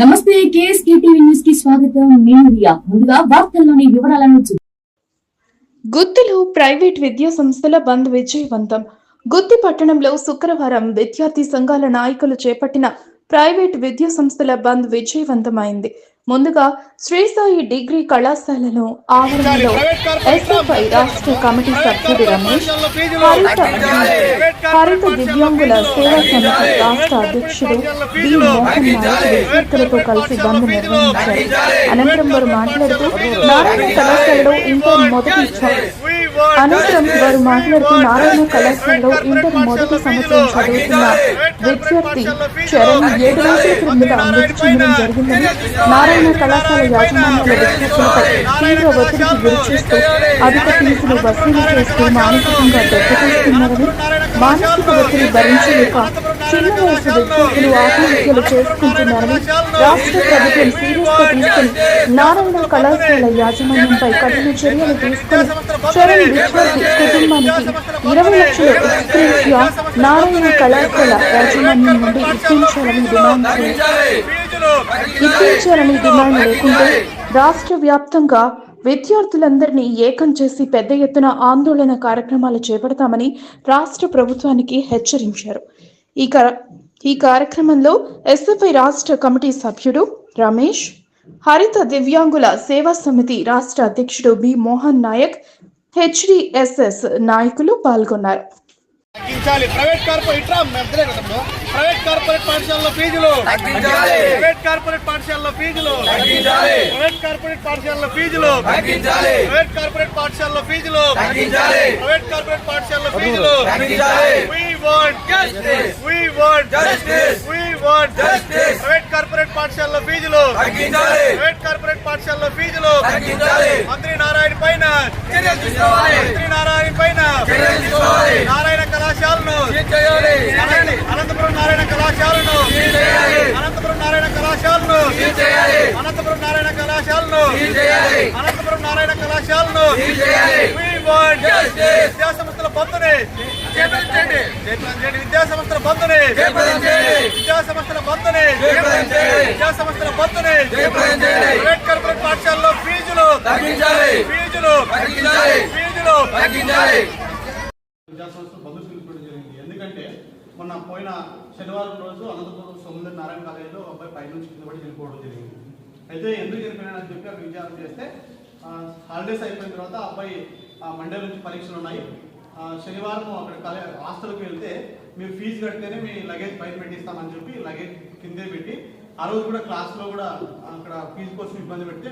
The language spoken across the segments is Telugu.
నమస్తే కేఎస్కే టీవీ న్యూస్కి స్వాగతం. నేను రియా. ముందుగా వార్తల్లోని వివరాలను గుత్తిలో ప్రైవేట్ విద్యా సంస్థల బంద్ విజయవంతం. గుత్తి పట్టణంలో శుక్రవారం విద్యార్థి సంఘాల నాయకులు చేపట్టిన ప్రైవేట్ విద్యా సంస్థల బంద్ విజయవంతమైంది. ముందుగా శ్రీసాయి డిగ్రీ కళాశాలలో ఆవరణలో ఎస్ఎఫ్ఐ రాష్ట్ర కమిటీ సభ్యుడు రమేష్ హరిత హరిత దివ్యాంగుల సేవా సమితి రాష్ట్ర అధ్యక్షుడు బి మోహన్ విద్యార్థులతో కలిసి బంద్ నిర్వహించారు. అనంతరం వారు మాట్లాడుతూ నారాయణ కళాశాలలో ఇంటర్ మొదటి అనంతరం వారు మాట్లాడుతూ నారాయణ కళాశాలలో ఇంటర్ మొదటి సంవత్సరం చదువుతున్న విద్యార్థి చరణ్ ఏడు రోజుల క్రిందట మృతి చెందడం జరిగిందని నారాయణ కళాశాల యాజమాన్యాల విద్యార్థులపై తీవ్ర ఒత్తిడికి గురి చేస్తూ అధిక ఫీజులు వసూలు చేస్తూ మానసికంగా దెబ్బతీస్తున్నారని మానసిక ఒత్తిడి భరించలేక చిన్న వయసు విద్యార్థులు ఆత్మహత్యలు చేసుకుంటున్నారని రాష్ట్ర ప్రభుత్వం సీరియస్గా తీసుకుని నారాయణ కళాశాల యాజమాన్యంపై కఠిన చర్యలు తీసుకుని చరణ్ విద్యార్థి కుటుంబానికి ఇరవై లక్షల ఎక్స్గ్రేషియా నారాయణ కళాశాల యాజమాన్యం నుండి ఇప్పించాలని డిమాండ్ ఇప్పించాలని డిమాండ్ లేకుంటే రాష్ట్ర వ్యాప్తంగా విద్యార్థులందరినీ ఏకం చేసి పెద్ద ఎత్తున ఆందోళన కార్యక్రమాలు చేపడతామని రాష్ట్ర ప్రభుత్వానికి హెచ్చరించారు. ఈ ఈ కార్యక్రమంలో ఎస్ఎఫ్ఐ రాష్ట్ర కమిటీ సభ్యుడు రమేష్ హరిత దివ్యాంగుల సేవా సమితి రాష్ట్ర అధ్యక్షుడు బి మోహన్ నాయక్ హెచ్డిఎస్ఎస్ నాయకులు పాల్గొన్నారు. తగ్గించాలి. ప్రైవేట్ కార్పొరేట్ ప్రైవేట్ కార్పొరేట్ పాఠశాలలో ఫీజులు. ప్రైవేట్ కార్పొరేట్ పాఠశాలలో ఫీజులు. ప్రైవేట్ కార్పొరేట్ పాఠశాలలో ఫీజులు. ప్రైవేట్ కార్పొరేట్ పాఠశాలలో ఫీజులు. ప్రైవేట్ కార్పొరేట్ పాఠశాలలో ఫీజులు. Want Justice. We want Justice. We want Justice. Private corporate పాఠశాలలో ఫీజులు తగ్గించాలి. ప్రైవేట్ కార్పొరేట్ పాఠశాలలో ఫీజులు తగ్గించాలి. మంత్రి నారాయణ పైన చర్యలు తీసుకోవాలి. మంత్రి నారాయణ పైన చర్యలు తీసుకోవాలి. నారాయణ కళాశాలను చేయాలి. అనంత- అనంతపురం నారాయణ కళాశాలను చేయాలి. అనంతపురం నారాయణ కళాశాలను చేయాలి. అనంతపురం నారాయణ కళాశాలను చేయాలి. అనంతపురం నారాయణ కళాశాలను చేయాలి. We want Justice. విద్యా సంస్థల బంధుని చేపట్టండి. చేపట్టండి. విద్యా సంస్థల బంధుని చేపట్టండి. విద్యా సంస్థల బంధుని చేపట్టండి. విద్యా సంస్థల బంధుని చేపట్టండి. ప్రైవేట్ కార్పొరేట్ పాఠశాలలో ఫీజులు తగ్గించాలి. ఫీజులు తగ్గించాలి. ఫీజులు తగ్గించాలి. విద్యాసంస్థలు బంధు పిలుపుకోవడం జరిగింది ఎందుకంటే మొన్న పోయిన శనివారం రోజు అనంతపురం సోమేంద్ర నారాయణ కాలేజీలో అబ్బాయి పై నుంచి కింద పడి చనిపోవడం జరిగింది అయితే ఎందుకు చనిపోయినాడని చెప్పి అక్కడ విచారణ చేస్తే హాలిడేస్ అయిపోయిన తర్వాత అబ్బాయి ఆ, మండే నుంచి పరీక్షలు ఉన్నాయి శనివారం అక్కడ కాలే హాస్టల్కి వెళ్తే మీరు ఫీజు కడితేనే మీ లగేజ్ బయట పెట్టిస్తామని చెప్పి లగేజ్ కిందే పెట్టి ఆ రోజు కూడా క్లాస్లో కూడా అక్కడ ఫీజు కోసం ఇబ్బంది పెడితే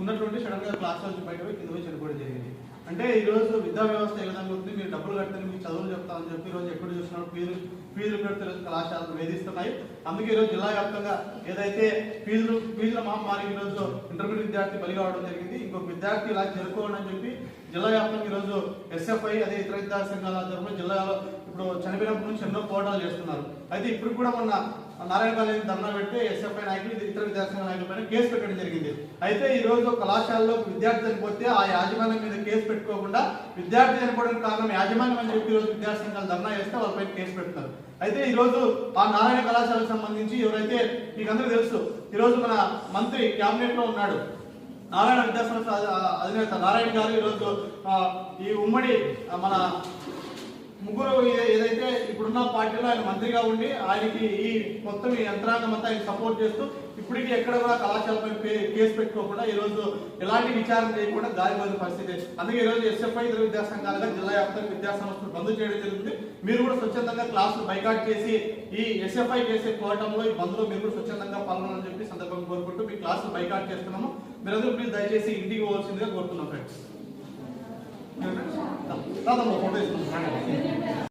ఉన్నటువంటి సడన్గా క్లాస్ నుంచి బయట పోయి కింద పోయి చనిపోవడం జరిగింది. అంటే ఈ రోజు విద్యా వ్యవస్థ ఏ విధంగా ఉంది? మీరు డబ్బులు కడితే మీకు చదువులు చెప్తామని చెప్పి ఈ రోజు ఎక్కడ చూస్తున్నారు? ఫీజులు ఫీజులు కడితే ఈరోజు కళాశాలలు వేధిస్తున్నాయి. అందుకే ఈరోజు జిల్లా వ్యాప్తంగా ఏదైతే ఫీజులు ఫీజుల మహమ్మారి ఈ రోజు ఇంటర్మీడియట్ విద్యార్థి బలి కావడం జరిగింది. ఇంకొక విద్యార్థి ఇలా జరుపుకోండి అని చెప్పి జిల్లా వ్యాప్తంగా ఈ రోజు ఎస్ఎఫ్ఐ అదే ఇతర విద్యా సంఘాల ఆధ్వర్యంలో జిల్లాలో ఇప్పుడు చనిపోయినప్పటి నుంచి ఎన్నో పోరాటాలు చేస్తున్నారు. అయితే ఇప్పుడు కూడా మొన్న నారాయణ కాలేజీ ధర్నా పెట్టి ఎస్ఎఫ్ఐ నాయకులు ఇతర విద్యాసంఘ నాయకుల పైన కేసు పెట్టడం జరిగింది. అయితే ఈ రోజు కళాశాలలో విద్యార్థి చనిపోతే ఆ యాజమాన్యం మీద కేసు పెట్టుకోకుండా విద్యార్థి చనిపోవడానికి కారణం యాజమాన్యం అని చెప్పి రోజు విద్యాసంఘాలు ధర్నా చేస్తే వాళ్ళపై కేసు పెడతారు. అయితే ఈ రోజు ఆ నారాయణ కళాశాలకు సంబంధించి ఎవరైతే మీకు అందరూ తెలుసు ఈరోజు మన మంత్రి క్యాబినెట్లో ఉన్నాడు. నారాయణ విద్యాసంస్థ అధినేత నారాయణ గారు ఈరోజు ఈ ఉమ్మడి మన ముగ్గురు ఏదైతే ఇప్పుడున్న పార్టీలో ఆయన మంత్రిగా ఉండి ఆయనకి ఈ మొత్తం ఈ యంత్రాంగం అంతా ఆయన సపోర్ట్ చేస్తూ ఇప్పటికీ ఎక్కడ కూడా కళాశాలపై కేసు పెట్టుకోకుండా ఈరోజు ఎలాంటి విచారణ చేయకుండా గాలిపోయిన పరిస్థితి అందుకే ఈ రోజు ఎస్ఎఫ్ఐ ఇతర విద్యా సంఘాలుగా జిల్లా వ్యాప్తంగా విద్యా సంస్థలు బంద్ చేయడం జరుగుతుంది మీరు కూడా స్వచ్ఛందంగా క్లాసులు బైకాట్ చేసి ఈ ఎస్ఎఫ్ఐ చేసే పోరాటంలో ఈ బంద్లో మీరు కూడా స్వచ్ఛందంగా పాల్గొనని చెప్పి సందర్భంగా కోరుకుంటూ మీ క్లాసులు బైకాట్ చేస్తున్నాము. మీరందరూ ప్లీజ్ దయచేసి ఇంటికి పోవాల్సిందిగా కోరుతున్నాం ఫ్రెండ్స్ ただのこれです。